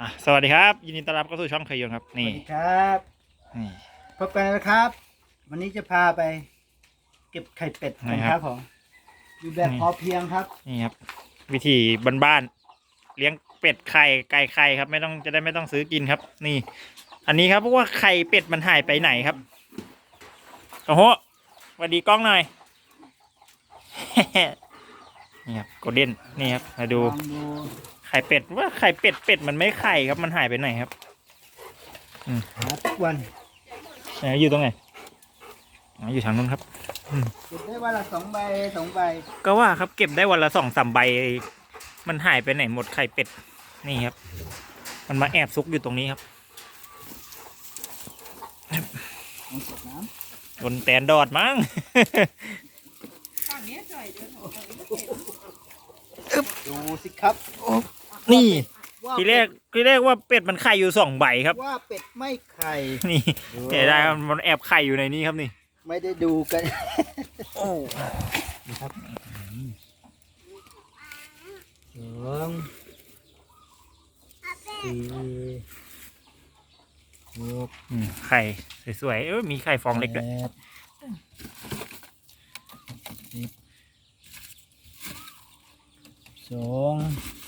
อะสวัสดีครับ ยินดีต้อนรับเข้าสู่ช่องเคยยนต์ครับ สนี่วัสดีครับนี่ พบกันนะครับ วันนี้จะพาไป เก็บไข่เป็ดกันครับผมอยู่แบบพอเพียงครับ นี่ครับ วิธีบ้านๆเลี้ยงเป็ดไข่ไก่ไข่ครับ ไม่ต้องจะได้ไม่ต้องซื้อกินครับ นี่ อันนี้ครับเพราะว่าไข่เป็ดมันหายไปไหนครับโอ้โหสวัสดีกล้องหน่อย นี่ครับโกลเด้นนี่ครับมาดูลองดูไข่เป็ดว่าไข่เป็ดเป็ดมันไม่ไข่ครับมันหายไปไหนครับหาทุกวันไหนอยู่ตรงไหนอ๋ออยู่ทางนู้นครับเก็บได้วันละสองใบสองใบ ก็ว่าครับเก็บได้วันละสองสามใบ มันหายไปไหนหมดไข่เป็ดนี่ครับ มันมาแอบซุกอยู่ตรงนี้ครับลองเก็บน้โดนแตนดอดมั้งฝั่งนี้จ่อยเดี๋ยวหนูเอาอีกไม่เห็นำดูสิครับ นี่ ว่าทีแรกทีแรกว่าเป็ดมันไข่อยู่สองใบครับ ว่าเป็ดไม่ไข่นี่เห็นได้ครับมันแอบไข่อยู่ในนี้ครับนี่ ไม่ได้ดูกัน โอ้นะครับสองสี่หกอืมไข่สวยๆเออมีไข่ฟองเล็กด้วยแปดสิบสองสิบสี่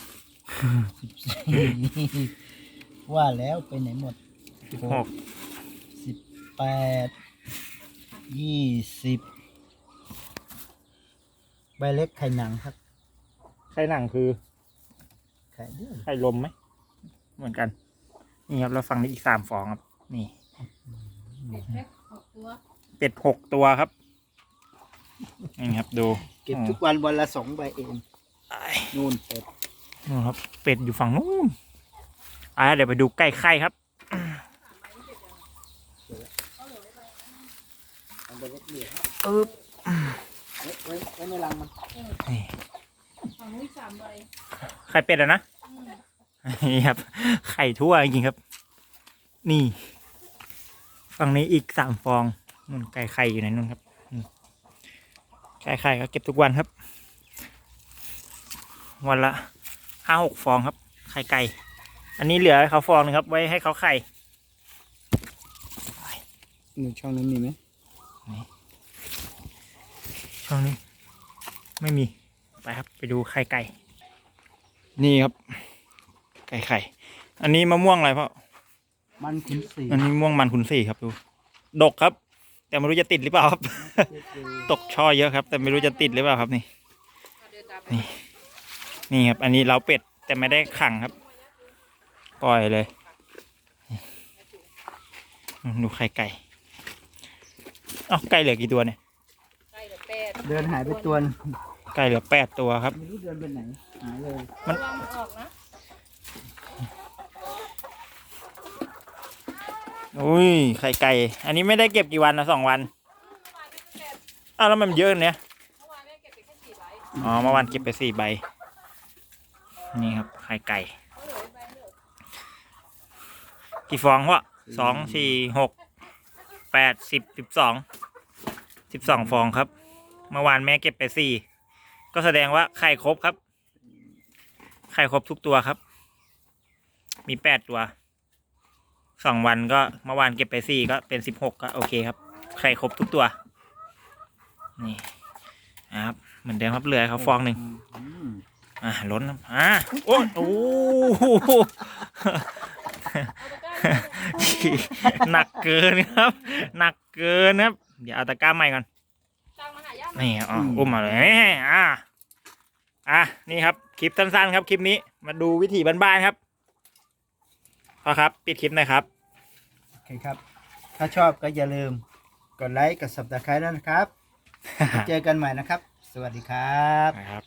ว่าแล้วไปไหนหมดสิบหกสิบแปดยี่สิบใบเล็กไข่หนังครับ ไข่หนังคือ ไข่เดือดไข่ลมไหม เหมือนกัน นี่ครับแล้วฝั่งนี้อีกสามฟองครับ นี่แค่หกตัวเป็ดหกตัวครับ นี่ครับดู เก็บทุกวันวันละสองใบเองอ้ายนู่นเป็ด นู่นครับ เป็ดอยู่ฝั่งนู้นอ่าเดี๋ยวไปดูใกล้ไข่ครับเอาใบเล็กเหลือปึ๊บไว้ไว้ไว้ในรังมันนี่ฝั่งนู้นอีกสามใบไข่เป็ดอะนะอืมนี่ครับ ไข่ทั่วจริงๆครับ นี่ ฝั่งนี้อีกสามฟองนู่นไก่ไข่อยู่ไหนนู่นครับอืมไก่ไข่ก็เก็บทุกวันครับ วันละ ห้าหกฟองครับ ไข่ไก่ อันนี้เหลือให้เขาฟองหนึงครับ ไว้ให้เขาไข่หนึ่งช่องนั้นมีไหมช่องนี้ ไม่มี ไปครับ ไปดูไข่ไก่ นี่ครับ ไก่ไข่ อันนี้มะม่วงอะไรพ่อ มันขุนสีอันนี้ม่วงมันคุณสี่ครับดู ดกครับ แต่ไม่รู้จะติดหรือเปล่าครับ ตกช่อเยอะครับ แต่ไม่รู้จะติดหรือเปล่าครับนี่เอาเดินตามไป นี่นี่ครับ อันนี้เราเป็ดแต่ไม่ได้ขังครับ ปล่อยเลยนี่ดูไข่ไก่เอ้าไก่เหลือกี่ตัวเนี่ยใกล้กับแปดเดินหายไปตัวหนึ่งไก่เหลือแปดตัวครับ ไม่รู้เดินไปไหน หายเลยมันระวังมันออกนะอุ้ยไข่ไก่ อันนี้ไม่ได้เก็บกี่วันนะสองวันเมื่อวานได้แปดอ้าวแล้วมันเยอะเนี่ยเมื่อวานแม่เก็บไปแค่สี่ใบอ๋อเมื่อวานเก็บไปสี่ใบ นี่ครับไข่ไก่กี่ฟองวะสองสี่หกแปดสิบสิบสองสิบสองฟองครับ เมื่อวานแม่เก็บไปสี่ก็แสดงว่าไข่ครบครับ ไข่ครบทุกตัวครับ มีแปดตัวสองวันก็เมื่อวานเก็บไปสี่ก็เป็นสิบหกก็โอเคครับ ไข่ครบทุกตัว นี่นะครับเหมือนเดิมครับเหลือเขาฟองหนึ่ง อืมอ่าล้นครับอ่าโอ้ยโอ้โหเอาตะกร้าหนักเกินครับ หนักเกินครับ เดี๋ยวเอาตะกร้าใหม่ก่อนตั้งมาหาย่ามานี่อ๋ออุ้มมาเลยแหมอ่าอะนี่ครับคลิปสั้นๆ ครับคลิปนี้มาดูวิถีบ้านๆครับพอครับ ปิดคลิปหน่อยครับโอเคครับ ถ้าชอบก็อย่าลืมกดไลค์กด subscribe ด้วยนะครับ เจอกันใหม่นะครับ สวัสดีครับนะครับ